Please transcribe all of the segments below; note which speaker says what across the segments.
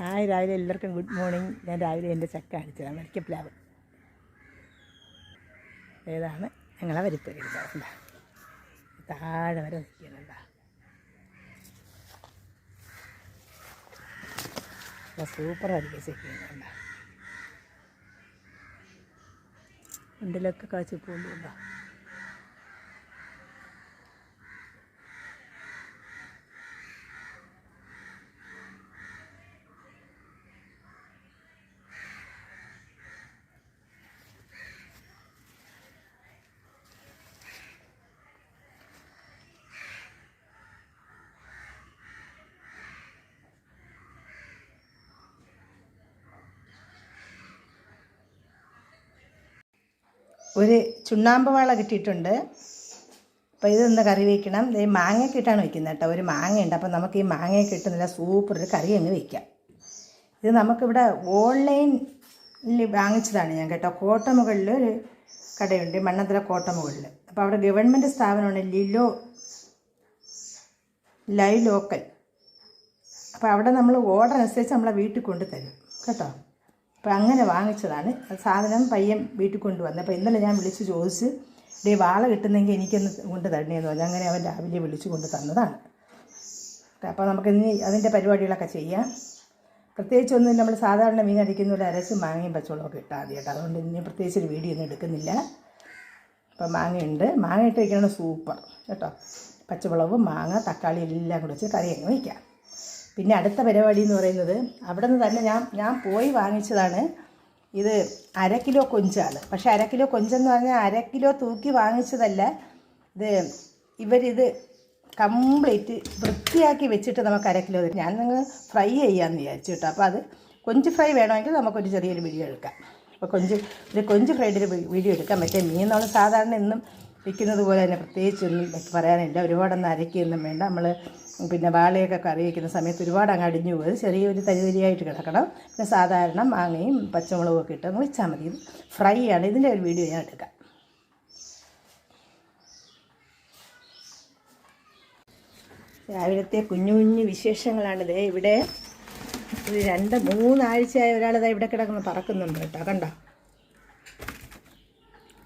Speaker 1: Hi രാവിലെ എല്ലാവർക്കും good morning. ഞാൻ രാവിലെ എന്റെ ചക്ക കാണിച്ചതാണ് വരിക്കപ്ലാവ് ഏതാണ്? ഞങ്ങളെ വരിപ്പരില്ല താഴെ വരെ നിൽക്കുന്നുണ്ടാ സൂപ്പർ ആയിരിക്കും ശരിക്കുന്നുണ്ട ഉണ്ടിലൊക്കെ കാച്ചി ഒരു ചുണ്ണാമ്പ് വാള കിട്ടിയിട്ടുണ്ട്. അപ്പോൾ ഇതൊന്ന് കറി വയ്ക്കണം ഈ മാങ്ങയൊക്കെ ഇട്ടാണ് വയ്ക്കുന്നത് കേട്ടോ. ഒരു മാങ്ങയുണ്ട്. അപ്പോൾ നമുക്ക് ഈ മാങ്ങയൊക്കെ ഇട്ട് നല്ല സൂപ്പർ ഒരു കറി അങ്ങ് വയ്ക്കാം ഇത് നമുക്കിവിടെ ഓൺലൈനിൽ വാങ്ങിച്ചതാണ് ഞാൻ കേട്ടോ. കോട്ടമുകളിൽ ഒരു കടയുണ്ട്. മണ്ണത്തല കോട്ടമുകളിൽ അപ്പോൾ അവിടെ ഗവൺമെന്റ് സ്ഥാപനമാണ് ലിലോ ലൈവ് ലോക്കൽ. അപ്പോൾ അവിടെ നമ്മൾ ഓർഡർ അനുസരിച്ച് നമ്മളെ വീട്ടിൽ കൊണ്ടുതരും. കേട്ടോ. അപ്പോൾ അങ്ങനെ വാങ്ങിച്ചതാണ്. സാധനം പയ്യൻ വീട്ടിൽ കൊണ്ടുവന്നത് അപ്പോൾ ഇന്നലെ ഞാൻ വിളിച്ച് ചോദിച്ച് ഡേ വാള കിട്ടുന്നെങ്കിൽ എനിക്കൊന്ന് കൊണ്ട് തരണേന്ന് പറഞ്ഞു. അങ്ങനെ അവൻ രാവിലെ വിളിച്ച് കൊണ്ട് തന്നതാണ്. അപ്പോൾ നമുക്ക് ഇനി അതിന്റെ പരിപാടികളൊക്കെ ചെയ്യാം. പ്രത്യേകിച്ച് ഒന്നും നമ്മൾ സാധാരണ മീൻ അടിക്കുന്ന പോലെ അരച്ച് മാങ്ങയും പച്ചവളമൊക്കെ ഇട്ടാൽ മതി കേട്ടോ. അതുകൊണ്ട് ഇനി പ്രത്യേകിച്ച് ഒരു വീഡിയോ ഒന്നും എടുക്കുന്നില്ല. അപ്പോൾ മാങ്ങയുണ്ട്. മാങ്ങ ഇട്ട് വയ്ക്കണം സൂപ്പർ കേട്ടോ. പച്ചമുളകും മാങ്ങ തക്കാളി എല്ലാം കൂടെ കറി അങ്ങ് വയ്ക്കാം. പിന്നെ അടുത്ത പരിപാടി എന്ന് പറയുന്നത് അവിടെ നിന്ന് തന്നെ ഞാൻ ഞാൻ പോയി വാങ്ങിച്ചതാണ്. ഇത് അര കിലോ കൊഞ്ചാണ്. പക്ഷേ അര കിലോ കൊഞ്ചെന്ന് പറഞ്ഞാൽ അര കിലോ തൂക്കി വാങ്ങിച്ചതല്ല. ഇത് ഇവരിത് കംപ്ലീറ്റ് വൃത്തിയാക്കി വെച്ചിട്ട് നമുക്ക് അര കിലോ ഞാൻ നിങ്ങൾ ഫ്രൈ ചെയ്യാമെന്ന് വിചാരിച്ചു കേട്ടോ. അപ്പോൾ അത് കൊഞ്ച് ഫ്രൈ വേണമെങ്കിൽ നമുക്കൊരു ചെറിയൊരു വീഡിയോ എടുക്കാം. അപ്പോൾ കൊഞ്ച് ഒരു കൊഞ്ച് ഫ്രൈഡ് ഒരു വീഡിയോ എടുക്കാം. മറ്റേ മീൻ നമ്മൾ സാധാരണ എന്നും വിൽക്കുന്നത് പോലെ തന്നെ പ്രത്യേകിച്ചൊന്നും പറയാനില്ല. ഒരുപാടൊന്നും അരക്കിയൊന്നും വേണ്ട. നമ്മൾ പിന്നെ വാളയൊക്കെ കറി വയ്ക്കുന്ന സമയത്ത് ഒരുപാട് അങ്ങ് അടിഞ്ഞു പോയത് ചെറിയൊരു തരിതരിയായിട്ട് കിടക്കണം. പിന്നെ സാധാരണ മാങ്ങയും പച്ചമുളകും ഒക്കെ ഇട്ട് അങ്ങ് വെച്ചാൽ മതി. ഫ്രൈ ആണ്. ഇതിന്റെ ഒരു വീഡിയോ ഞാൻ എടുക്കാം. രാവിലത്തെ കുഞ്ഞു കുഞ്ഞു വിശേഷങ്ങളാണിത് ഇവിടെ. ഒരു രണ്ട് മൂന്നാഴ്ചയായ ഒരാളിതാ ഇവിടെ കിടന്ന് പറക്കുന്നുണ്ട് കേട്ടോ. കണ്ടോ?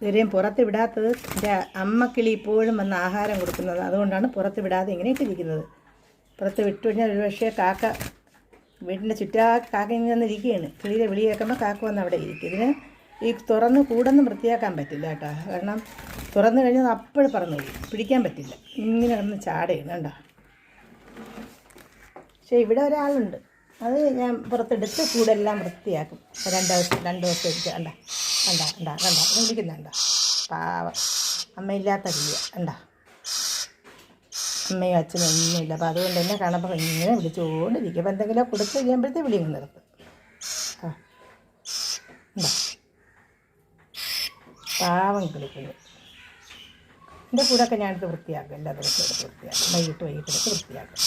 Speaker 1: ഇവരെയും പുറത്ത് വിടാത്തത് എന്റെ അമ്മക്കിളി ഇപ്പോഴും വന്ന് ആഹാരം കൊടുക്കുന്നത്. അതുകൊണ്ടാണ് പുറത്ത് വിടാതെ ഇങ്ങനെ ഇട്ടിരിക്കുന്നത്. പുറത്ത് വിട്ടു കഴിഞ്ഞാൽ ഒരുപക്ഷേ കാക്ക വീട്ടിന്റെ ചുറ്റാ കാക്ക ഇങ്ങനെ വന്നിരിക്കുകയാണ് കിളിയിലെ വിളി കേൾക്കുമ്പോൾ കാക്ക വന്ന് അവിടെ ഇരിക്കും. ഇതിന് ഈ തുറന്ന് കൂടൊന്നും വൃത്തിയാക്കാൻ പറ്റില്ല കേട്ടോ. കാരണം തുറന്നു കഴിഞ്ഞാൽ അപ്പോഴും പറന്നു പോയി പിടിക്കാൻ പറ്റില്ല. ഇങ്ങനെ കിടന്ന് ചാടയാണ് കേട്ടോ പക്ഷേ ഇവിടെ ഒരാളുണ്ട്. അത് ഞാൻ പുറത്തെടുത്ത് കൂടെല്ലാം വൃത്തിയാക്കും. രണ്ട് ദിവസം രണ്ട് ദിവസം എടുത്ത് കണ്ട? കണ്ട? കണ്ട? കണ്ട? വിളിക്കുന്നുണ്ട പാവ. അമ്മയില്ലാത്ത കിളിയ കണ്ട? അമ്മയും അച്ഛനും ഒന്നുമില്ല അപ്പോൾ അതുകൊണ്ട് തന്നെ കാണുമ്പോൾ ഇങ്ങനെ വിളിച്ചുകൊണ്ടിരിക്കും അപ്പോൾ എന്തെങ്കിലും കൊടുത്ത് കഴിയുമ്പോഴത്തേ വിളിയും നിർത്തും. ആ. പാവം കളിക്കുന്നു എന്റെ കൂടെയൊക്കെ ഞാനിത് വൃത്തിയാക്കും. എല്ലാ ദിവസവും എടുത്ത് വൃത്തിയാക്കും. വൈകിട്ട് വൈകിട്ട് എടുത്ത് വൃത്തിയാക്കും.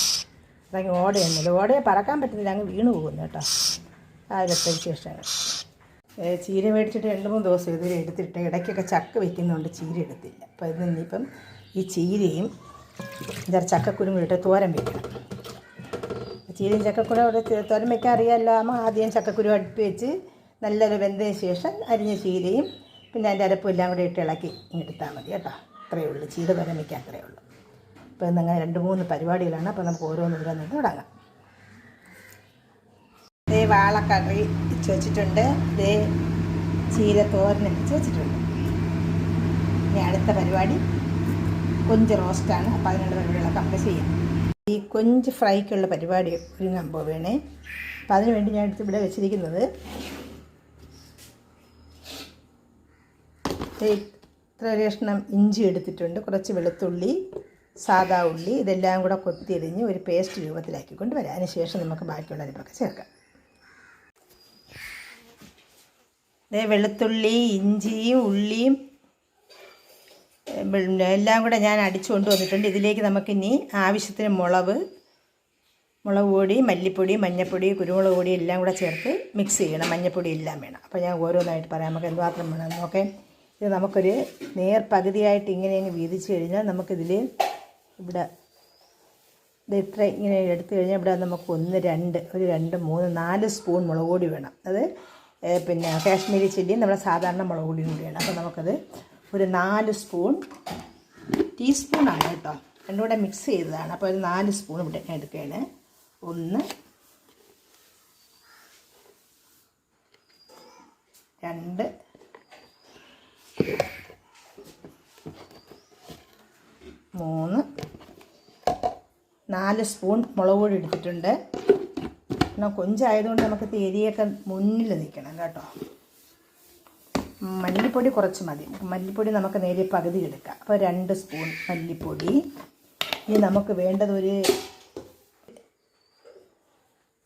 Speaker 1: അതങ്ങ് ഓടയൊന്നുമില്ല ഓടയെ പറക്കാൻ പറ്റുന്നില്ല. അങ്ങ് വീണ് പോകുന്നു കേട്ടോ. ആയിരത്തെ വിശേഷങ്ങൾ. ഏ, ചീര മേടിച്ചിട്ട് രണ്ട് മൂന്ന് ദിവസം ഇതിൽ എടുത്തിട്ട് ഇടയ്ക്കൊക്കെ ചക്ക വയ്ക്കുന്നതുകൊണ്ട് ചീര എടുത്തില്ല. അപ്പോൾ ഇത് ഇനിയിപ്പം ഈ ചീരയും ഇതാ ചക്കക്കുരുമിട്ട് തോരൻ വെക്കണം. ചീരയും ചക്കക്കുരു അവിടെ തോരൻ വെക്കാൻ അറിയാമല്ലോ. അമ്മ ആദ്യം ചക്കക്കുരു അടുപ്പ് വെച്ച് നല്ലൊരു വെന്തതിന് ശേഷം അരിഞ്ഞ ചീരയും പിന്നെ അതിന്റെ അരപ്പും എല്ലാം കൂടി ഇട്ട് ഇളക്കി എടുത്താൽ മതി കേട്ടോ. അത്രയേ ഉള്ളൂ. ചീര തോരൻ വെക്കാൻ അത്രയേ ഉള്ളൂ. അപ്പോൾ ഇന്നങ്ങനെ രണ്ട് മൂന്ന് പരിപാടികളാണ്. അപ്പോൾ നമുക്ക് ഓരോന്നും ഇവിടെ നിന്ന് തുടങ്ങാം. ഇതേ വാളക്കറി വെച്ച് വെച്ചിട്ടുണ്ട്. ഇതേ ചീര തോരൻ വെച്ച് വെച്ചിട്ടുണ്ട്. ഇനി അടുത്ത പരിപാടി കൊഞ്ച് റോസ്റ്റാണ്. അപ്പോൾ അതിനുള്ള പരിപാടികളൊക്കെ നമുക്ക് ചെയ്യാം. ഈ കൊഞ്ച് ഫ്രൈക്കുള്ള പരിപാടി ഒരുങ്ങാൻ പോവേണേ അപ്പം അതിന് വേണ്ടി ഞാൻ എടുത്ത് ഇവിടെ വെച്ചിരിക്കുന്നത് ഇത്ര ഒരു കഷ്ണം ഇഞ്ചി എടുത്തിട്ടുണ്ട്. കുറച്ച് വെളുത്തുള്ളി സാദാ ഉള്ളി ഇതെല്ലാം കൂടെ കൊത്തിയരിഞ്ഞ് ഒരു പേസ്റ്റ് രൂപത്തിലാക്കി കൊണ്ടുവരാം. അതിന് ശേഷം നമുക്ക് ബാക്കിയുള്ള അരിപ്പൊക്കെ ചേർക്കാം. വെളുത്തുള്ളി ഇഞ്ചിയും ഉള്ളിയും എല്ലാം കൂടെ ഞാൻ അടിച്ചു കൊണ്ടുവന്നിട്ടുണ്ട് ഇതിലേക്ക് നമുക്കിനി ആവശ്യത്തിന് മുളക് മുളക് പൊടി മല്ലിപ്പൊടി മഞ്ഞൾപ്പൊടി കുരുമുളക് പൊടി എല്ലാം കൂടെ ചേർത്ത് മിക്സ് ചെയ്യണം. മഞ്ഞൾപ്പൊടി എല്ലാം വേണം. അപ്പോൾ ഞാൻ ഓരോന്നായിട്ട് പറയാം. നമുക്ക് എന്തുമാത്രം വേണം നോക്കേ. ഇത് നമുക്കൊരു നേർ പകുതിയായിട്ട് ഇങ്ങനെ അങ്ങ് വീതിച്ച് കഴിഞ്ഞാൽ നമുക്കിതിൽ ഇവിടെ ഇത് ഇത്ര ഇങ്ങനെ എടുത്തു കഴിഞ്ഞാൽ ഇവിടെ നമുക്ക് ഒന്ന് രണ്ട് ഒരു രണ്ട് മൂന്ന് നാല് സ്പൂൺ മുളക് പൊടി വേണം. അത് പിന്നെ കാശ്മീരി ചില്ലിയും നമ്മുടെ സാധാരണ മുളക് പൊടിയും കൂടിയാണ്. അപ്പോൾ നമുക്കത് ഒരു നാല് സ്പൂൺ ടീസ്പൂണാണ് കേട്ടോ. രണ്ടും കൂടെ മിക്സ് ചെയ്തതാണ്. അപ്പോൾ ഒരു നാല് സ്പൂൺ ഇവിടെ ഞാൻ എടുക്കുകയാണ്. ഒന്ന് രണ്ട് മൂന്ന് നാല് സ്പൂൺ മുളക് പൊടി എടുത്തിട്ടുണ്ട്. എന്നാൽ കൊഞ്ചായതുകൊണ്ട് നമുക്ക് തേരിയൊക്കെ മുന്നിൽ നിൽക്കണം കേട്ടോ. മല്ലിപ്പൊടി കുറച്ച് മതി. മല്ലിപ്പൊടി നമുക്ക് നേരെ പകുതി എടുക്കാം. അപ്പോൾ രണ്ട് സ്പൂൺ മല്ലിപ്പൊടി. ഇനി നമുക്ക് വേണ്ടത് ഒരു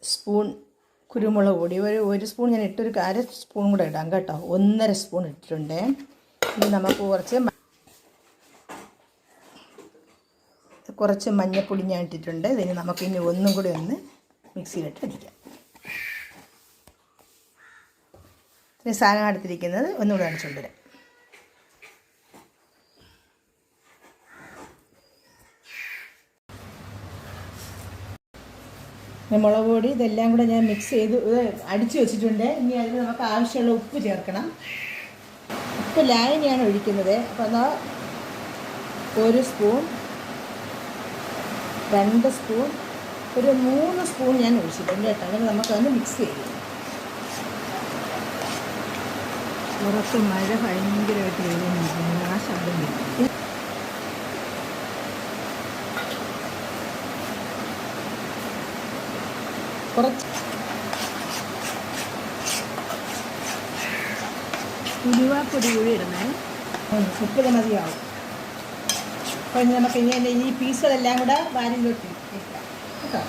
Speaker 1: സ്പൂൺ കുരുമുളക് പൊടി. ഒരു ഒരു സ്പൂൺ ഞാൻ ഇട്ടൊരു അര സ്പൂൺ കൂടെ ഇടാം കേട്ടോ. ഒന്നര സ്പൂൺ ഇട്ടിട്ടുണ്ട്. ഇനി നമുക്ക് കുറച്ച് കുറച്ച് മഞ്ഞൾപ്പൊടി ഞാൻ ഇട്ടിട്ടുണ്ട്. ഇതിന് നമുക്ക് ഇനി ഒന്നും കൂടി ഒന്ന് മിക്സിയിലിട്ട് അടിക്കാം. ഇനി സാധനം എടുത്തിരിക്കുന്നത് ഒന്നുകൂടെ അടിച്ചുകൊണ്ട് വരാം മുളക് പൊടി ഇതെല്ലാം കൂടെ ഞാൻ മിക്സ് ചെയ്ത് അടിച്ചു വെച്ചിട്ടുണ്ട്. ഇനി അതിന് നമുക്ക് ആവശ്യമുള്ള ഉപ്പ് ചേർക്കണം. ഉപ്പ് ലായനിയാണ് ഒഴിക്കുന്നത്. അപ്പോൾ എന്നാൽ ഒരു സ്പൂൺ രണ്ട് സ്പൂൺ ഒരു മൂന്ന് സ്പൂൺ ഞാൻ ഒഴിച്ചിട്ടുണ്ട് കേട്ടോ. അങ്ങനെ നമുക്കതൊന്ന് മിക്സ് ചെയ്യാം പുറത്ത് മഴ ഭയങ്കരമായിട്ട് വരുന്നുണ്ട് ആ ശബ്ദം കുറച്ച് ഉലുവാപ്പൊടി കൂടി ഇടണേ. മുപ്പത് മതിയാവും. അപ്പം നമുക്ക് ഇനി ഈ പീസുകളെല്ലാം കൂടെ വാരിലോട്ട് കേട്ടോ?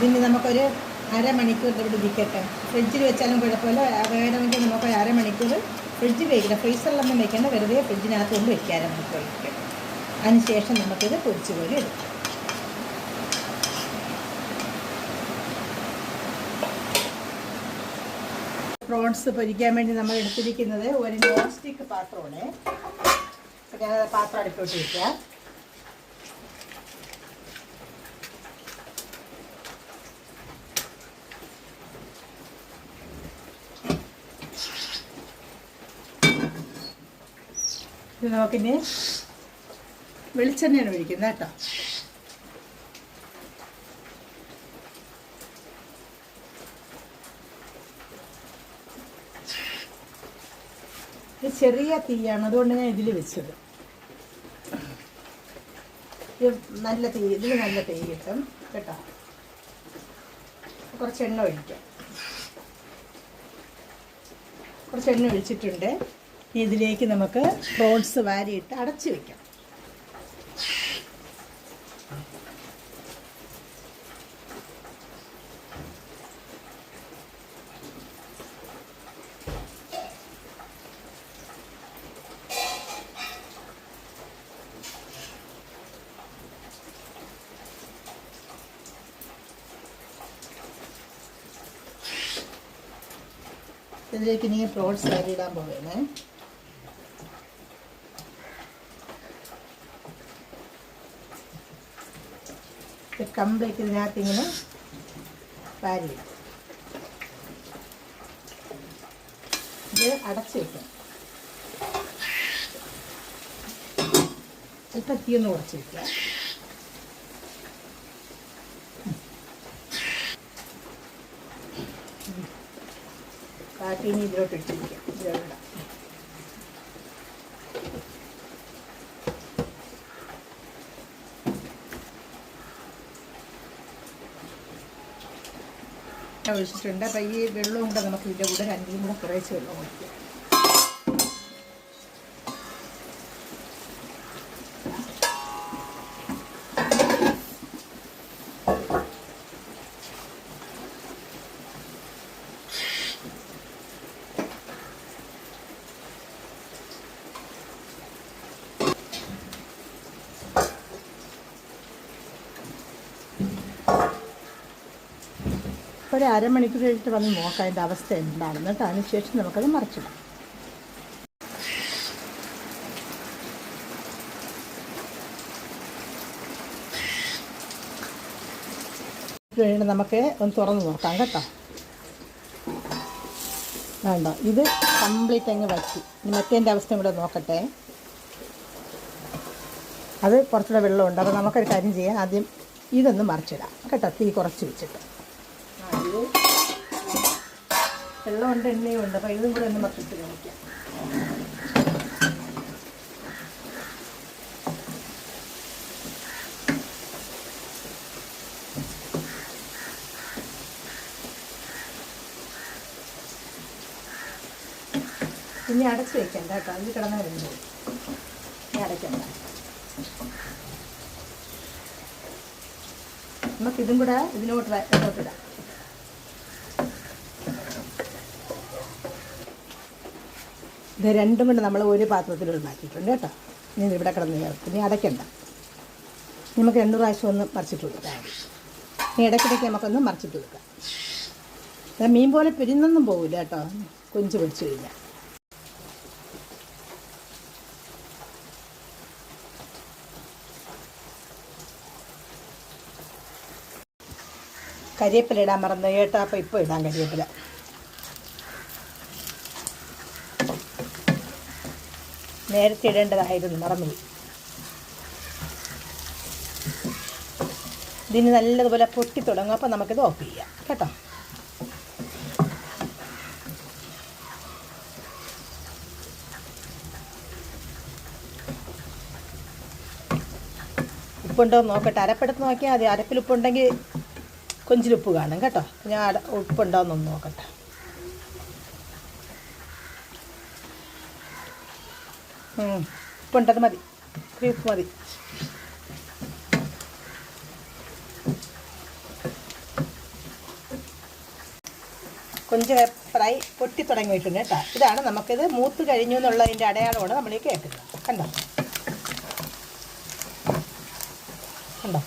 Speaker 1: ഇതിന് നമുക്കൊരു അരമണിക്കൂർ ഇവിടെ ഇരിക്കട്ടെ. ഫ്രിഡ്ജിൽ വെച്ചാലും കുഴപ്പമില്ല. വേണമെങ്കിൽ നമുക്ക് അരമണിക്കൂർ ഫ്രിഡ്ജിൽ വയ്ക്കണം ഫ്രീസറിലൊന്നും വെക്കേണ്ട. വെറുതെ ഫ്രിഡ്ജിനകത്ത് കൊണ്ട് വയ്ക്കുക അരമണിക്കൂർ വയ്ക്കും അതിനുശേഷം നമുക്കിത് പൊരിച്ചു കോരി എടുക്കാം. പ്രോൺസ് പൊരിക്കാൻ വേണ്ടി നമ്മൾ എടുത്തിരിക്കുന്നത് ഒരു നോൺ സ്റ്റിക്ക് പാത്രമാണ്. പാത്രം അടുപ്പോട്ട് വയ്ക്കാം ഇത് വെളിച്ചെണ്ണയാണ് ഒഴിക്കുന്നത് കേട്ടോ. ചെറിയ തീയാണ് അതുകൊണ്ട് ഞാൻ ഇതിൽ വെച്ചത്. ഇത് നല്ല തീ ഇതിൽ നല്ല തീ കിട്ടും കേട്ടോ. കുറച്ച് എണ്ണ ഒഴിക്കാം. കുറച്ച് എണ്ണ ഒഴിച്ചിട്ടുണ്ട്. ഇതിലേക്ക് നമുക്ക് പ്രോൺസ് വാരിയിട്ട് അടച്ച് വെക്കാം. ഇതിലേക്ക് ഇനി പ്രോൺസ് ഇടാൻ പോവുകയാണേ. കംപ്ലീറ്റ് ഇതിനകത്ത് ഇങ്ങനെ വാരിയിടും ഇത് അടച്ച് വെക്കും. അല്പം തീയൊന്ന് കുറച്ച് വെക്കുക ബാക്കി ഇനി ഇതിലോട്ട് ഇട്ടിരിക്കാം. ഇതിലോട്ട് ഒഴിച്ചിട്ടുണ്ട് അപ്പം ഈ വെള്ളവും കൂടെ നമുക്ക് ഇതിന്റെ കൂടെ രണ്ടും കൂടെ കുറേശ്ശെ വെള്ളം ഒഴിക്കാം. ഒരു അരമണിക്കൂർ കഴിഞ്ഞിട്ട് വന്ന് നോക്കാം അതിന്റെ അവസ്ഥ എന്താണെന്ന്. കേട്ടോ അതിനുശേഷം നമുക്കത് മറിച്ചിടാം. കഴിഞ്ഞ് നമുക്ക് ഒന്ന് തുറന്ന് നോക്കാം കേട്ടോ. വേണ്ട ഇത് കംപ്ലീറ്റ് അങ്ങ് വറ്റി. ഇനി മറ്റേന്റെ അവസ്ഥ കൂടെ നോക്കട്ടെ. അത് കുറച്ചുകൂടെ വെള്ളമുണ്ട് അപ്പോൾ നമുക്കൊരു കാര്യം ചെയ്യാം. ആദ്യം ഇതൊന്ന് മറിച്ചിടാം. കേട്ടോ തീ കുറച്ച് വെച്ചിട്ട് ആ, ഇത് വെള്ളമുണ്ട് എണ്ണയും ഉണ്ട് അപ്പോൾ ഇതും കൂടെ ഒന്ന് മറിച്ചിട്ട് കാണിക്കാം ഇനി അടച്ച് വെക്കണ്ട കേട്ടോ. അതിൽ കിടന്ന വരുന്നത് ഇനി അടയ്ക്കണ്ട നമുക്കിതും കൂടെ ഇതിനോട്ട് വ- ഇത് രണ്ടും കൂടെ നമ്മൾ ഒരു പാത്രത്തിൽ ഉണ്ടാക്കിയിട്ടുണ്ട് കേട്ടോ. ഇനി ഇവിടെ കിടന്ന് ചേർത്ത്. ഇനി അടയ്ക്കണ്ട. നമുക്ക് രണ്ട് പ്രാവശ്യം ഒന്ന് മറിച്ചിട്ട് ഇനി ഇടയ്ക്കിടയ്ക്ക് നമുക്കൊന്ന് മറിച്ചിട്ട് കൊടുക്കാം. മീൻ പോലെ പിരിഞ്ഞൊന്നും പോകില്ല കേട്ടോ. കൊഞ്ച് പിടിച്ചു കഴിഞ്ഞാൽ കരിയേപ്പില ഇടാൻ മറന്നു. കേട്ടോ അപ്പോൾ ഇപ്പോൾ ഇടാം കരിവേപ്പില നേരത്തെ ഇടേണ്ടതായിരുന്നു മറന്നു ഇതിന് നല്ലതുപോലെ പൊട്ടി തുടങ്ങും അപ്പോൾ നമുക്കിത് ഓഫ് ചെയ്യാം കേട്ടോ? ഉപ്പുണ്ടോ നോക്കട്ടെ. അരപ്പെടുത്ത് നോക്കിയാൽ മതി. അരപ്പിൽ ഉപ്പുണ്ടെങ്കിൽ കൊഞ്ചിലുപ്പ് കാണും കേട്ടോ? ഞാൻ അട- ഉപ്പുണ്ടോ എന്നൊന്ന് നോക്കട്ടെ. ഉം, ഉപ്പുണ്ടത് മതി. ഉപ്പ് മതി. കൊഞ്ച് ഫ്രൈ പൊട്ടി തുടങ്ങിയിട്ടുണ്ട് കേട്ടോ. ഇതാണ് നമുക്കിത് മൂത്ത് കഴിഞ്ഞു എന്നുള്ളതിന്റെ അടയാളമാണ് നമ്മൾ ഈ കേൾക്കുന്നത് കണ്ടോ? കണ്ടോ?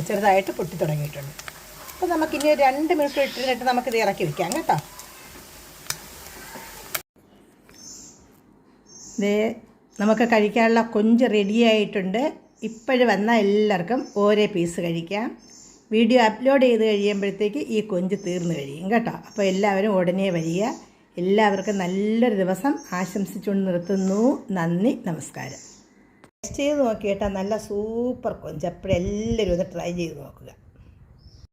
Speaker 1: ഉണ്ട്. ചെറുതായിട്ട് പൊട്ടി തുടങ്ങിയിട്ടുണ്ട്. അപ്പോൾ നമുക്കിനി ഒരു രണ്ട് മിനിറ്റ് ഇട്ടിട്ട് നമുക്കിത് ഇറക്കി വെക്കാം കേട്ടോ. ദേ നമുക്ക് കഴിക്കാനുള്ള കൊഞ്ച് റെഡിയായിട്ടുണ്ട് ഇപ്പോഴും വന്നാൽ എല്ലാവർക്കും ഓരോ പീസ് കഴിക്കാം. വീഡിയോ അപ്ലോഡ് ചെയ്ത് കഴിയുമ്പോഴത്തേക്ക് ഈ കൊഞ്ച് തീർന്നു കഴിയും കേട്ടോ. അപ്പോൾ എല്ലാവരും ഉടനെ വരിക. എല്ലാവർക്കും നല്ലൊരു ദിവസം ആശംസിച്ചുകൊണ്ട് നിർത്തുന്നു. നന്ദി നമസ്കാരം. ടേസ്റ്റ് ചെയ്ത് നോക്കിയിട്ടാൽ നല്ല സൂപ്പർ കൊഞ്ച്. അപ്പോഴെല്ലാവരും ഒന്ന് ട്രൈ ചെയ്ത് നോക്കുക.